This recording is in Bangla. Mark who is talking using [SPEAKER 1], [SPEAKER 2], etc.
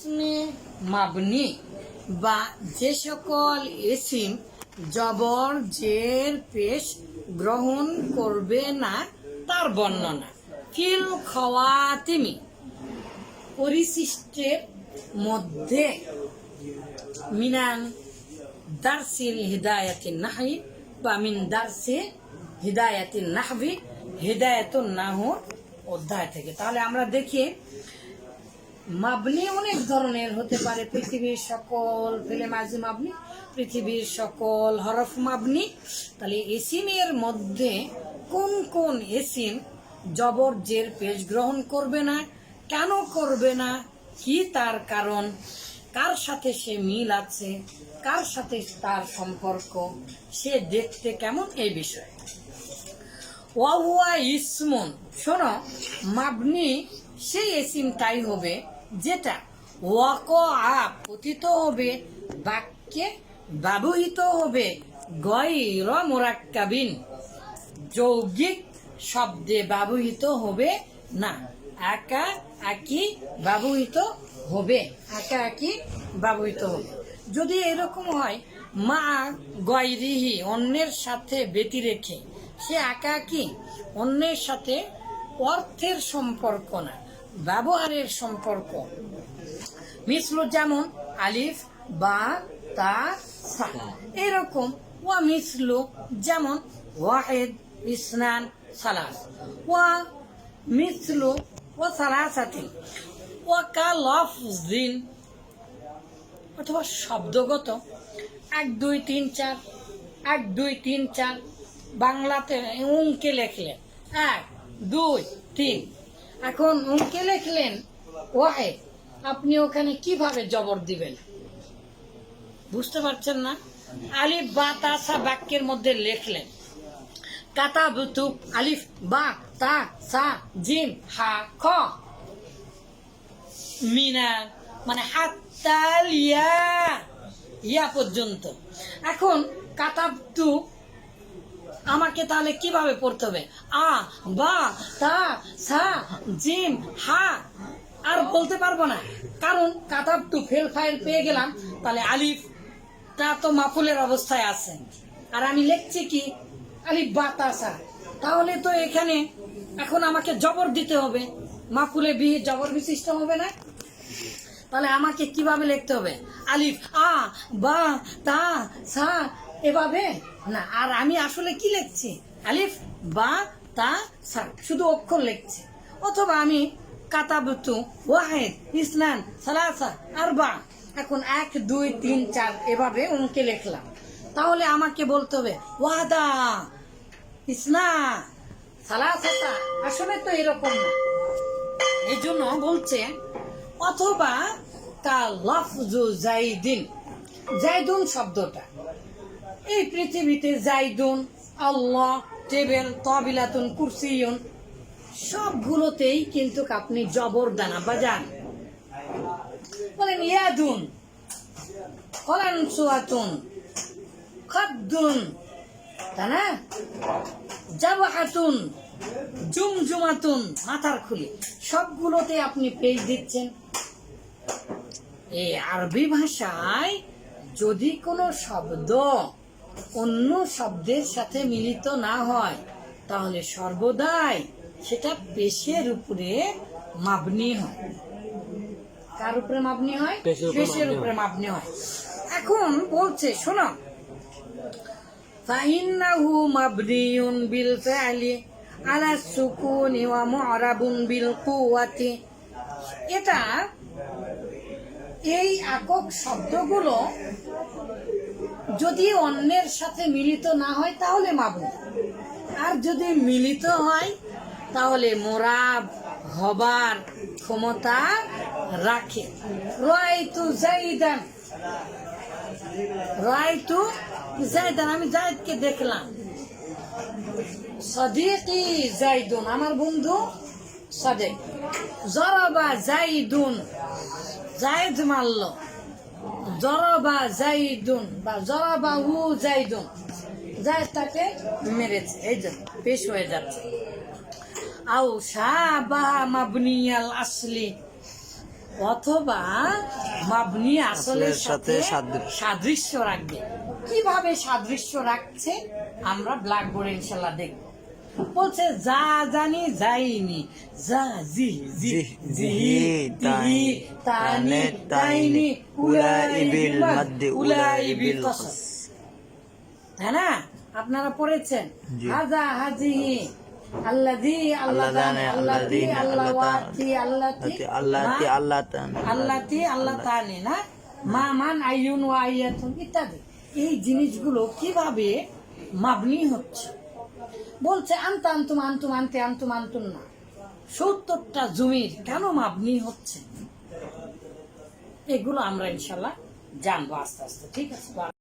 [SPEAKER 1] ইসমে মাবনি বা যে সকল এসিম জবর জের পেশ গ্রহণ করবে না, তার বর্ণনা। ফিল খওয়াতিমি পরিশিষ্টের মধ্যে মিনান দার্সিল হিদায়াতিন নাহি বা মিন দার্সে হিদায়াতিন নাহবি, হিদায়াতুন নাহ অধ্যায় থেকে। তাহলে আমরা দেখি মাবনি অনেক ধরনের হতে পারে। পৃথিবীর সকল ফেলে মাঝি মাবনি, পৃথিবীর সকল হরফ মাবনি। তাহলে এসিমের মধ্যে কোন কোন এসিম জবর জের পেশ গ্রহণ করবে না, কেন করবে না, কি তার কারণ, কার সাথে সে মিল আছে, কার সাথে তার সম্পর্ক, সে দেখতে কেমন এই বিষয়ে। ওয়া ইসমুন। শোনো, মাবনি সেই এসিমটাই হবে যেটা ওয়াক আ পতিত হবে, বাক্যে ব্যবহৃত হবে গৈর মোরাক্কাবিন। যৌগিক শব্দে ব্যবহৃত হবে না। একা একই ব্যবহৃত হবে। একা একই ব্যবহৃত হবে। যদি এরকম হয়, মা গয়রিহি অন্যের সাথে বেটি রেখে, সে একা একই অন্যের সাথে অর্থের সম্পর্ক না। ব্যবহারের সম্পর্ক। মিশ্র যেমন আলিফ, বা, তা এরকম ওয়া মিসলু যেমন ওয়াহেদ, ইসনান, সালাস। ওয়া মিসলু ও সালাসাতি ওয়া কা লফজিন অথবা শব্দগত। এক, দুই, তিন, চার। এক, দুই, তিন, চার। বাংলাতে উঙ্কে লেখলেন। এক, দুই, তিন। এখন উঙ্কে লেখলেন ওয়াহেদ আপনি ওখানে কীভাবে জবর দিবেন? বুঝতে পারছেন না? আলিফ বা তাসা বাক্যের মধ্যে লেখলেন, কাতা বুতু আলিফ বা তা সা জিম হা খ। মানে হাত্তাল ইয়া ইয়া পর্যন্ত। এখন কাতাবতু আমাকে তাহলে কীভাবে পড়তে হবে? আ, বা, তা, সা, জিম, হা, আর বলতে পারব না। কারণ কাতাব টু ফেল ফাইল পেয়ে গেলাম, তাহলে আলিফ, তা তো মাফুলের অবস্থায় আছে। আর আমি লিখছি কি? আলিফ, বা, তা, সা। তাহলে তো এখানে এখন আমাকে জবর দিতে হবে। মাফুলে বিহি জবর বিশিষ্ট হবে না? তাহলে আমাকে কীভাবে লিখতে হবে? আলিফ, আ, বা, তা, সা এভাবে? না, আর আমি আসলে কি লিখছি? আলিফ, বা, তা, সা, শুধু অক্ষর লিখছি। অথবা আমি কাতাবতু, ওয়াহেদ ইসনান সালাসা আর বা এখন এক, দুই, তিন, চার, এভাবে অঙ্কে লিখলাম। তাহলে আমাকে বলতে হবে, ওয়াদা, ইসনা, সালাসাতা। আসলে তো এরকম না। এই জন্য বলছে, অথবা কা লফজু জাইদিন। জাইদুন শব্দটা। এই পৃথিবীতে জাইদুন আল্লাহ, টেবিল, তবিলাতুন, কুরসিয়ুন, সবগুলোতেই কিন্তু আপনি জবর দানা বাজান। বলেন, ইয়াদুন, কলান সুয়াতুন, খাদ্দুন তা না? জাবাহাতুন, জুমজুমাতুন, মাথার খুলি, সবগুলোতে আপনি পেজ দিচ্ছেন। এই আরবি ভাষায় যদি কোনো শব্দ অন্য শব্দের সাথে মিলিত না হয় তাহলে সর্বদাই সেটা পেশের উপরে মাপনি হয়। কার উপরে মাপনি হয়?
[SPEAKER 2] পেশের উপরে
[SPEAKER 1] মাপনি হয়। এখন বলছে শোনো। ফাইন্নাহু মাবনিউন বিল ফেলি আলা সুকুন ওয়া মুআরাবুন বিল কুওয়াতি। এটা এই একক শব্দগুলো যদি অন্যের সাথে মিলিত না হয়, তাহলে মাবুন আর যদি মিলিত হয়, তাহলে মোরাব হবার ক্ষমতা রাখে। রায়তু জাইদান। রায়তু জাইদান, আমি জাইদকে দেখলাম। সদিকি জাইদুন, আমার বন্ধু সদেক। জরবা জাইদুন। জায়দ মারল। জরবা জাইদুন বা জরবা হু জাইদুন। জায়দ তাকে মেরেছে এই জন্য পেশ হয়ে যাচ্ছে। আও মাবনিয়াল আসলি অথবা মাবনি আসলের
[SPEAKER 2] সাথে। সাদৃশ্য।
[SPEAKER 1] রাখবে। কীভাবে সাদৃশ্য রাখছে? আমরা ব্ল্যাকবোর্ডে ইনশাল্লাহ দেখব। বলছে যা জানি যাইনি। যা জি জি
[SPEAKER 2] জি-
[SPEAKER 1] জিহি তিহি তানি তাইনি
[SPEAKER 2] উলাই বিল মাদ্দি,
[SPEAKER 1] উলাই বিল কসম। তাই না? আপনারা পড়েছেন। হাজা হাজিহি আল্লাযী আল্লাদানি আল্লাযী
[SPEAKER 2] আল্লাদানি,
[SPEAKER 1] আল্লাওয়াতি আল্লাতি
[SPEAKER 2] আল্লাহতি
[SPEAKER 1] মা-
[SPEAKER 2] আল্লাহ তান
[SPEAKER 1] আল্লাতি আল্লাহ তানি না? মা মান আইয়ুন ওয়া আইয়াতুন ইত্যাদি। এই জিনিসগুলো কীভাবে মাবনি হচ্ছে? বলছে, আনতে, আনতুম আনতুম, আনতে, আনতুম আনতুম না। সত্তরটা জমির কেন মাপনি হচ্ছে? এগুলো আমরা ইনশাল্লাহ জানব আস্তে আস্তে, ঠিক আছে?